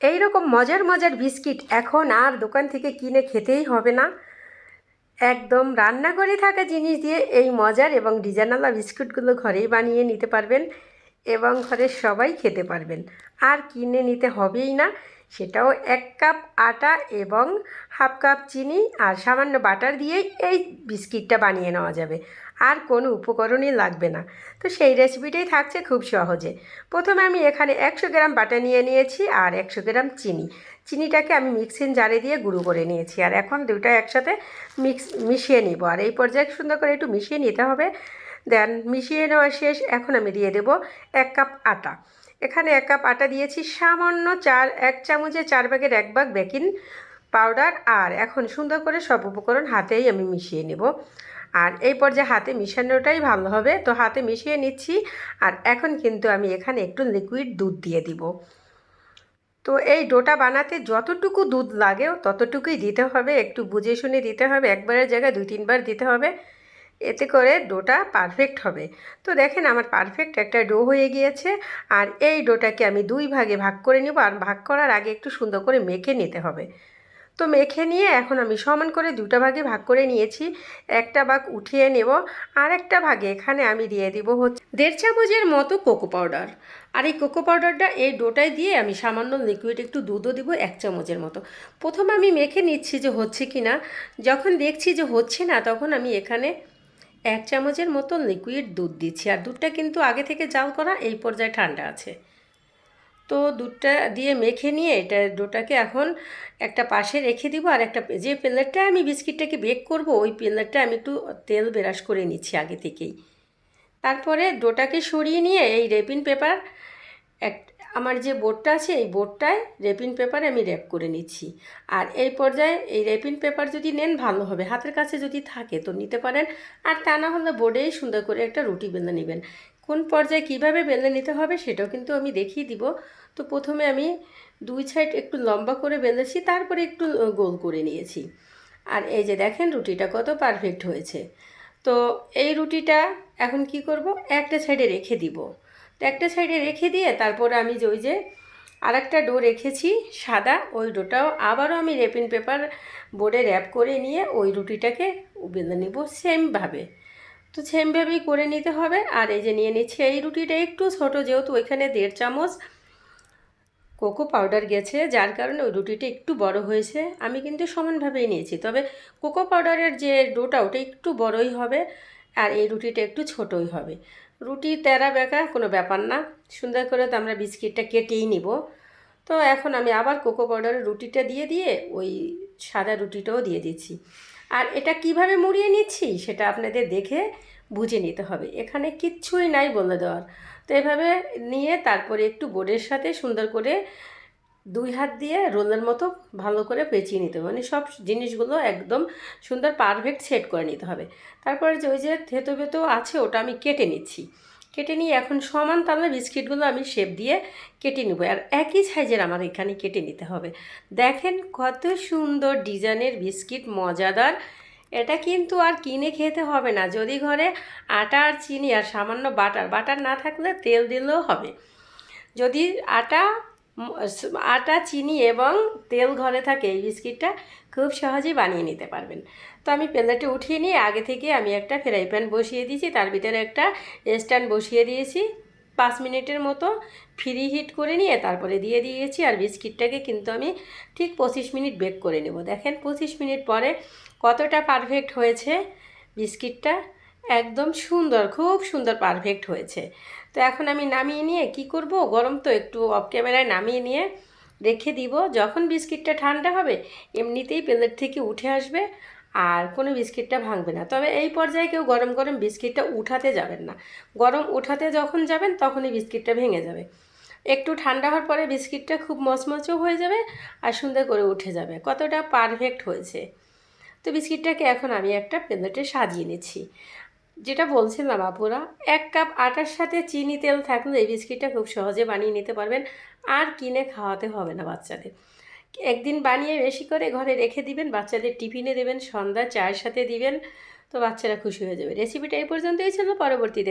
এই রকম মজার মজার বিস্কিট এখন আর দোকান থেকে কিনে খেতেই হবে না। একদম রান্না করে থাকা জিনিস দিয়ে এই মজার এবং ডিজাইনালা বিস্কুটগুলো ঘরেই বানিয়ে নিতে পারবেন এবং ঘরের সবাই খেতে পারবেন। আর কিনে নিতে হবেই না। সেটাও এক কাপ আটা এবং হাফ কাপ চিনি আর সামান্য বাটার দিয়েই এই বিস্কিটটা বানিয়ে নেওয়া যাবে। আর কোনো উপকরণই লাগবে না। তো সেই রেসিপিটাই থাকছে খুব সহজে। প্রথমে আমি এখানে একশো গ্রাম বাটার নিয়ে নিয়েছি আর একশো গ্রাম চিনি। চিনিটাকে আমি মিক্সিং জারে দিয়ে গুঁড়ো করে নিয়েছি আর এখন দুটা একসাথে মিক্স মিশিয়ে নিব। আর এই পর্যায়ে সুন্দর করে একটু মিশিয়ে নিতে হবে। দেন মিশিয়ে নেওয়া শেষ। এখন আমি দিয়ে দেব এক কাপ আটা। এখানে এক কাপ আটা দিয়েছি, সামান্য চার, এক চামচে চার ভাগের এক ভাগ বেকিং পাউডার আর এখন সুন্দর করে সব উপকরণ হাতেই আমি মিশিয়ে নেব। আর এই পর্যায়ে হাতে মিশানোটাই ভালো হবে। তো হাতে মিশিয়ে নিচ্ছি আর এখন কিন্তু আমি এখানে একটু লিকুইড দুধ দিয়ে দিব। তো এই ডোটা বানাতে যতটুকু দুধ লাগে, ততটুকুই দিতে হবে। একটু বুঝে শুনে দিতে হবে। একবারের জায়গায় দুই, তিনবার দিতে হবে। এতে করে ডোটা পারফেক্ট হবে। তো দেখেন আমার পারফেক্ট একটা ডো হয়ে গিয়েছে আর এই ডোটাকে আমি দুই ভাগে ভাগ করে নেব আর ভাগ করার আগে একটু সুন্দর করে মেখে নিতে হবে। তো মেখে নিয়ে এখন আমি সমান করে দুটা ভাগে ভাগ করে নিয়েছি। একটা ভাগ উঠিয়ে নেব আর একটা ভাগে এখানে আমি দিয়ে দিব হচ্ছে দেড় চামচের মতো কোকো পাউডার। আর এই কোকো পাউডারটা এই ডোটায় দিয়ে আমি সামান্য লিকুইড একটু দুধও দিব এক চামচের মতো। প্রথম আমি মেখে নিচ্ছি যে হচ্ছে কি না যখন দেখছি যে হচ্ছে না, তখন আমি এখানে এক চামচের মতো লিকুইড দুধ দিচ্ছি। আর দুধটা কিন্তু আগে থেকে জাল করা এই পর্যায়ে ঠান্ডা আছে। তো দুধটা দিয়ে মেখে নিয়ে এটা ডোটাকে এখন একটা পাশে রেখে দিব। আর একটা যে প্লেটটা আমি বিস্কিটটাকে বেক করব, ওই প্লেটটা আমি একটু তেল বেরাস করে নিচ্ছি আগে থেকেই। তারপরে ডোটাকে সরিয়ে নিয়ে এই রেপিন পেপার এক আমার যে বোর্ডটা আছে, এই বোর্ডটায় রেপিন পেপারে আমি র্যাপ করে নিচ্ছি। আর এই পর্যায়ে এই রেপিন পেপার যদি নেন, ভালো হবে। হাতের কাছে যদি থাকে, তো নিতে পারেন। আর তা না হলে বোর্ডেই সুন্দর করে একটা রুটি বেঁধে নেবেন। কোন পর্যায়ে কীভাবে বেঁধে নিতে হবে, সেটাও কিন্তু আমি দেখিয়ে দিব। তো প্রথমে আমি দুই সাইড একটু লম্বা করে বেঁধেছি, তারপরে একটু গোল করে নিয়েছি। আর এই যে দেখেন, রুটিটা কত পারফেক্ট হয়েছে। তো এই রুটিটা এখন কি করব? একটা সাইডে রেখে দিব। তো একটা সাইডে রেখে দিয়ে তারপরে আমি ওই যে আর একটা ডো রেখেছি সাদা, ওই ডোটাও আবারও আমি রেপিন পেপার বোর্ডে র্যাপ করে নিয়ে ওই রুটিটাকে বেঁধে নিব সেমভাবে। তো সেমভাবেই করে নিতে হবে। আর এই যে নিয়ে নিচ্ছি এই রুটিটা একটু ছোট যেহেতু ওইখানে দেড় চামচ কোকো পাউডার গেছে, যার কারণে ওই রুটিটা একটু বড় হয়েছে। আমি কিন্তু সমানভাবেই নিয়েছি, তবে কোকো পাউডারের যে ডোটা ওটা একটু বড়ই হবে আর এই রুটিটা একটু ছোটই হবে। রুটি, তেরা, বেঁকা কোনো ব্যাপার না। সুন্দর করে তো আমরা বিস্কিটটা কেটেই নিব। তো এখন আমি আবার কোকো পাউডারের রুটিটা দিয়ে দিয়ে ওই সাদা রুটিটাও দিয়ে দিচ্ছি। আর এটা কীভাবে মুড়িয়ে নিচ্ছি সেটা আপনাদের দেখে বুঝে নিতে হবে। এখানে কিচ্ছুই নাই বলে দেওয়ার। তো এভাবে নিয়ে তারপরে একটু বোর্ডের সাথে সুন্দর করে দুই হাত দিয়ে রোলের মতো ভালো করে পেঁচিয়ে নিতে হবে। মানে সব জিনিসগুলো একদম সুন্দর পারফেক্ট সেট করে নিতে হবে। তারপরে যে ওই যে থেতো বেতো আছে, ওটা আমি কেটে নিচ্ছি। কেটে নিয়ে এখন সমান তাহলে বিস্কিটগুলো আমি শেপ দিয়ে কেটে নেব। আর একই সাইজের আমার এখানে কেটে নিতে হবে। দেখেন কত সুন্দর ডিজাইনের বিস্কিট, মজাদার। এটা কিন্তু আর কিনে খেতে হবে না। যদি ঘরে আটা আর চিনি আর সামান্য বাটার বাটার না থাকলে তেল দিলেও হবে। যদি আটা আটা, চিনি এবং তেল ঘরে থাকে এই বিস্কিটটা খুব সহজেই বানিয়ে নিতে পারবেন। তো আমি প্লেটে উঠিয়ে নিয়ে আগে থেকে আমি একটা ফ্রাই প্যান বসিয়ে দিয়েছি। তার ভিতরে একটা স্ট্যান্ড বসিয়ে দিয়েছি। পাঁচ মিনিটের মতো ফ্রি হিট করে নিয়ে তারপরে দিয়ে দিয়েছি আর বিস্কিটটাকে কিন্তু আমি ঠিক পঁচিশ মিনিট বেক করে নেব। দেখেন পঁচিশ মিনিট পরে কতটা পারফেক্ট হয়েছে বিস্কিটটা। একদম সুন্দর, খুব সুন্দর পারফেক্ট হয়েছে। তো এখন আমি নামিয়ে নিয়ে কি করব? গরম তো একটু অফ ক্যামেরায় নামিয়ে নিয়ে রেখে দিব। যখন বিস্কিটটা ঠান্ডা হবে, এমনিতেই প্লেট থেকে উঠে আসবে আর কোনো বিস্কিটটা ভাঙবে না। তবে এই পর্যায়ে কেউ গরম গরম বিস্কিটটা উঠাতে যাবেন না। গরম উঠাতে যখন যাবেন, তখনই বিস্কিটটা ভেঙে যাবে। একটু ঠান্ডা হওয়ার পরে বিস্কিটটা খুব মচমচও হয়ে যাবে আর সুন্দর করে উঠে যাবে। কতটা পারফেক্ট হয়েছে। তো বিস্কিটটাকে এখন আমি একটা প্লেটে সাজিয়ে নিচ্ছি। যেটা বলছিলাম আপুরা, এক কাপ আটার সাথে চিনি তেল থাকলে এই বিস্কিটটা খুব সহজে বানিয়ে নিতে পারবেন। আর কিনে খাওয়াতে হবে না বাচ্চাদের। একদিন বানিয়ে বেশি করে ঘরে রেখে দিবেন, বাচ্চাদের টিফিনে দেবেন, সন্ধ্যা চায়ের সাথে দিবেন, তো বাচ্চারা খুশি হয়ে যাবে। রেসিপিটা এই পর্যন্তই ছিল, পরবর্তীতে